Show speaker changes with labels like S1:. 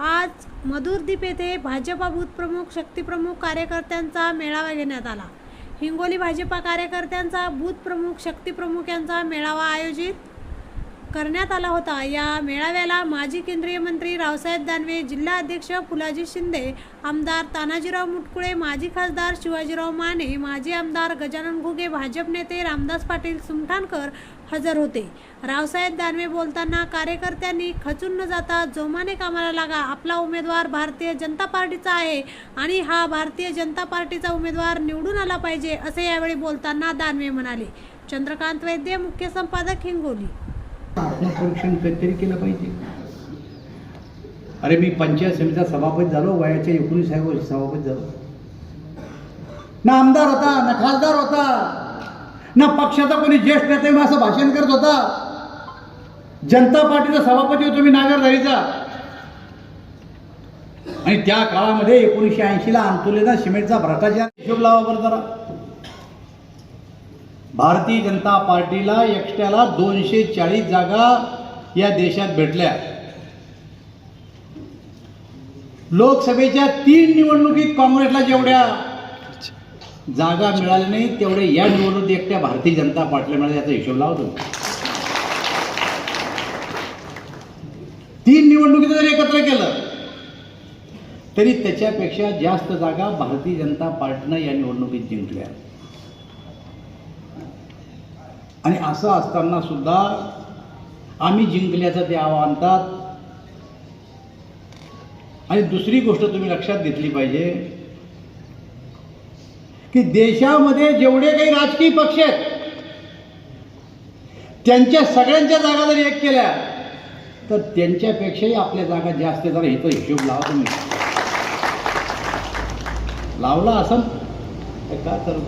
S1: आज मधुरदीप येथे भाजपा बूथप्रमुख शक्तीप्रमुख कार्यकर्त्यांचा मेळावा घेण्यात आला. हिंगोली भाजपा कार्यकर्त्यांचा बूथप्रमुख शक्तीप्रमुख यांचा मेळावा आयोजित करण्यात आला होता. या मेळाव्याला माजी केंद्रीय मंत्री रावसाहेब दानवे जिल्हा अध्यक्ष फुलाजी शिंदे आमदार तानाजीराव मुटकुळे माजी खासदार शिवाजीराव माने माजी आमदार गजानन घुगे भाजप नेते रामदास पाटील सुमठाणकर हजर होते. रावसाहेब दानवे बोलताना कार्यकर्त्यांनी खचून न जाता जोमाने कामाला लागा. आपला उमेदवार भारतीय जनता पार्टीचा आहे आणि हा भारतीय जनता पार्टीचा उमेदवार निवडून आला पाहिजे असे यावेळी बोलताना दानवे म्हणाले. चंद्रकांत वैद्य मुख्य संपादक हिंगोली.
S2: आत्मपरीक्षण कधीतरी केलं पाहिजे. अरे मी पंचायत समितीचा सभापती झालो वयाच्या एकोणीसाव्या वर्षी सभापती झालो. ना आमदार होता ना खासदार होता ना पक्षाचा कोणी ज्येष्ठ नेते मग असं भाषण करत होता. जनता पार्टीचा सभापती होतो मी नागरधारीचा. आणि त्या काळामध्ये एकोणीसशे ऐंशीला अंतुलेला सिमेंटचा भ्रष्टाचार. हिशोब लावा बरं जरा. भारतीय जनता पार्टीला एकट्याला दोनशे चाळीस जागा या देशात भेटल्या. लोकसभेच्या तीन निवडणुकीत काँग्रेसला जेवढ्या जागा मिळाल्या नाही तेवढे या निवडणुकीत एकट्या भारतीय जनता पार्टीला मिळाल्या याचा हिशोब लावतो तीन निवडणुकीत जर एकत्र केलं तरी त्याच्यापेक्षा जास्त जागा भारतीय जनता पार्टीनं या निवडणुकीत जिंकल्या. आणि असं असताना सुद्धा आम्ही जिंकल्याचं ते आणतात. आणि दुसरी गोष्ट तुम्ही लक्षात घेतली पाहिजे की देशामध्ये जेवढे काही राजकीय पक्ष आहेत त्यांच्या सगळ्यांच्या जागा जर एक केल्या तर त्यांच्यापेक्षाही आपल्या जागा जास्त जरा इथं हिशोब लावा तुम्ही. लावला असं तर का चालू